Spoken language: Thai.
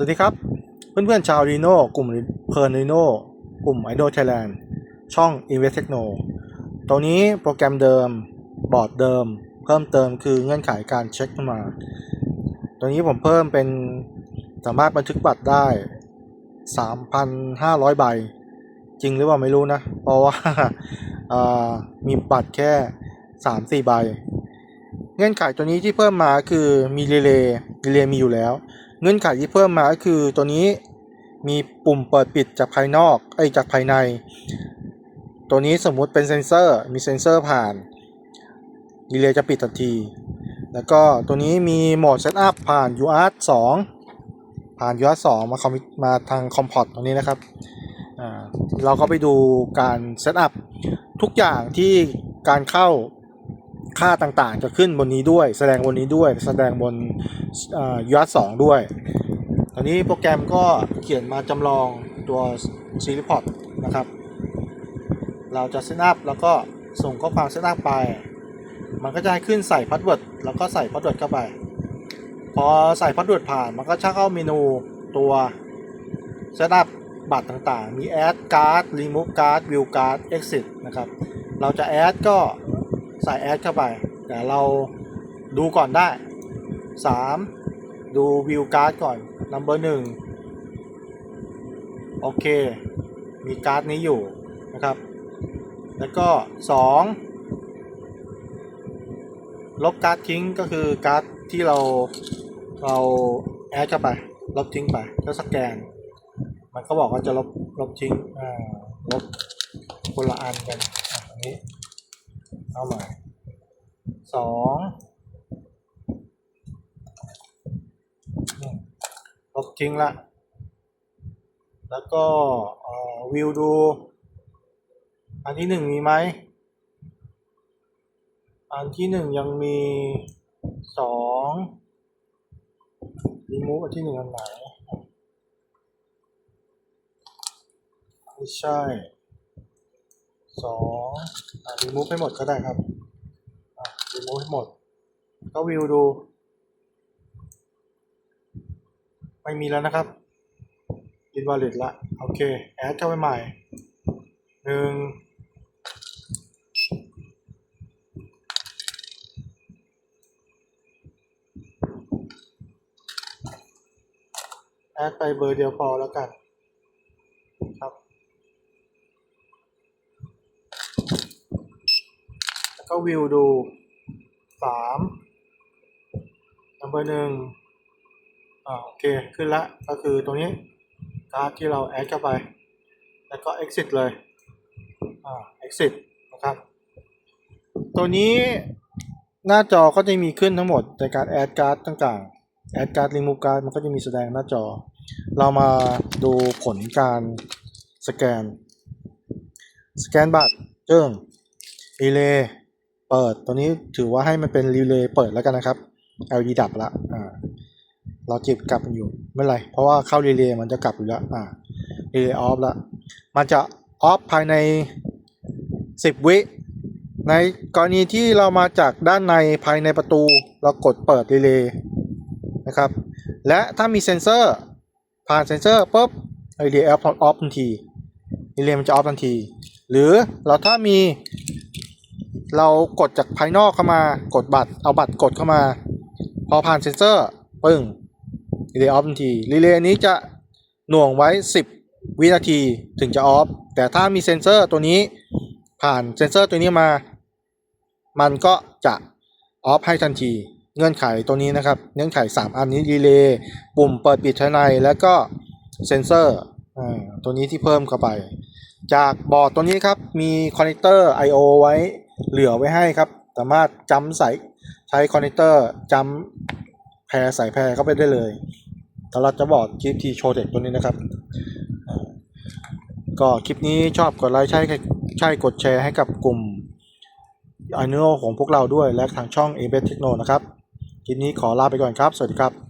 สวัสดีครับ เพื่อนๆชาวรีโน่กลุ่มเพลินรีโน่กลุ่ม i d o Thailand ช่อง Invest Techno ตัวนี้โปรแกรมเดิม บอร์ดเดิม เพิ่มเติมคือเงื่อนไขการเช็คมาตัวนี้ผมเพิ่มเป็นสามารถบันทึกบัตรได้ 3,500 ใบ จริงหรือเปล่าไม่รู้นะ เพราะว่ามีบัตรแค่ 3-4 ใบ เงื่อนไขตัวนี้ที่เพิ่มมาคือมีรีเลย์รีเลย์มีอยู่แล้ว เงื่อนไขที่เพิ่มมาก็คือตัวนี้มีปุ่มเปิดปิดจากภายนอกไอ้จากภายใน ตัวนี้สมมุติเป็นเซนเซอร์มีเซนเซอร์ผ่านรีเลย์จะปิดทันที แล้วก็ตัวนี้มีโหมดเซตอัพผ่าน UART 2 ผ่าน UART 2 มาคอมมิมาทางคอมพอร์ตตรงนี้นะครับอ่าเราก็ไปดูการเซตอัพทุกอย่างที่การเข้า ค่าต่างๆ จะขึ้นบนนี้ด้วย แสดงบนนี้ด้วย แสดงบนยูอาร์สองด้วยตอนนี้โปรแกรมก็เขียนมาจำลองตัวซีรีพอร์ตนะครับ เราจะเซตอัพแล้วก็ส่งข้อความเซตอัพไป มันก็จะให้ขึ้นใส่พาสเวิร์ดแล้วก็ใส่พาสเวิร์ดเข้าไป พอใส่พาสเวิร์ดผ่านมันก็ชักเข้าเมนูตัวเซตอัพบัตรต่างๆ มี add card remove card view card exit นะครับ เราจะ add ก็ ใส่ add เข้าไป แต่เราดูก่อนได้ 3 ดู view card ก่อน number 1โอเค มีการ์ดนี้อยู่นะครับ แล้วก็ 2 ลบการ์ดทิ้งก็คือการ์ดที่เราเราแอดเข้าไป ลบทิ้งไปก็สแกน มันก็บอกว่าจะลบลบทิ้งอ่าลบคนละอันกันอันนี้ เอาใหม่สองลบทิ้งละ แล้วก็วิวดู อันที่หนึ่งมีไหม อันที่หนึ่งยังมีสองรีมูฟอันที่หนึ่งอันไหน ไม่ใช่ สองรีมูฟให้หมดก็ได้ครับรีมูฟให้หมด ก็วิวดู ไม่มีแล้วนะครับ invalid ละโอเค แอดเข้าไปใหม่หนึ่งแอดไปเบอร์เดียวพอแล้วกัน ครับ แล้วก็วิวดูสามนัมเบอร์หนึ่งอ่าโอเค ขึ้นละก็คือตรงนี้การ์ดที่เราแอดเข้าไป แล้วก็ exit เลยอ่า exit นะครับ ตัวนี้หน้าจอก็จะมีขึ้นทั้งหมดในการแอดการ์ดต่างๆแอดการ์ด remove การ์ดมันก็จะมีแสดงหน้าจอ เรามาดูผลการสแกน สแกนบัตร จิ้งรีเลย์เปิดตัวนี้ถือว่าให้มันเป็นรีเลย์เปิดแล้วกันนะครับ LED ดับละอ่าเราจิบกลับอยู่ไม่เป็นไร เพราะว่าเข้ารีเลย์มันจะกลับอยู่แล้วอ่ารีเลย์ออฟละมันจะออฟภายใน 10 วิ ในกรณีที่เรามาจากด้านในภายในประตู เรากดเปิดรีเลย์นะครับ และถ้ามีเซ็นเซอร์ผ่านเซ็นเซอร์ปุ๊บรีเลย์ออฟออฟทันทีรีเลย์มันจะออฟทันที หรือเราถ้ามีเรากดจากภายนอกเข้ามากดบัตรเอาบัตรกดเข้ามา พอผ่านเซ็นเซอร์ปึ้งรีเลย์ออฟทันทีรีเลย์นี้จะหน่วงไว้ 10 วินาทีถึงจะออฟแต่ถ้ามีเซ็นเซอร์ตัวนี้ผ่านเซ็นเซอร์ตัวนี้มา มันก็จะออฟให้ทันที เงื่อนไขตัวนี้นะครับ เงื่อนไข 3 อันนี้รีเลย์ปุ่มเปิดปิดภายในแล้วก็เซ็นเซอร์ตัวนี้ที่เพิ่มเข้าไป จากบอร์ดตัวนี้ครับ มีคอนเนคเตอร์ I/O ไว้เหลือไว้ให้ครับ สามารถจำใส่ใช้คอนเนคเตอร์จำแพรใส่แพรเข้าไปได้เลยสำหรับจะบอร์ด GFT Show Tech ตัวนี้นะครับ ก็คลิปนี้ชอบกดไลค์ใช่ใช่กดแชร์ให้กับกลุ่ม i n o ของพวกเราด้วยและทางช่อง a b e t Techno นะครับ คลิปนี้ขอลาไปก่อนครับ สวัสดีครับ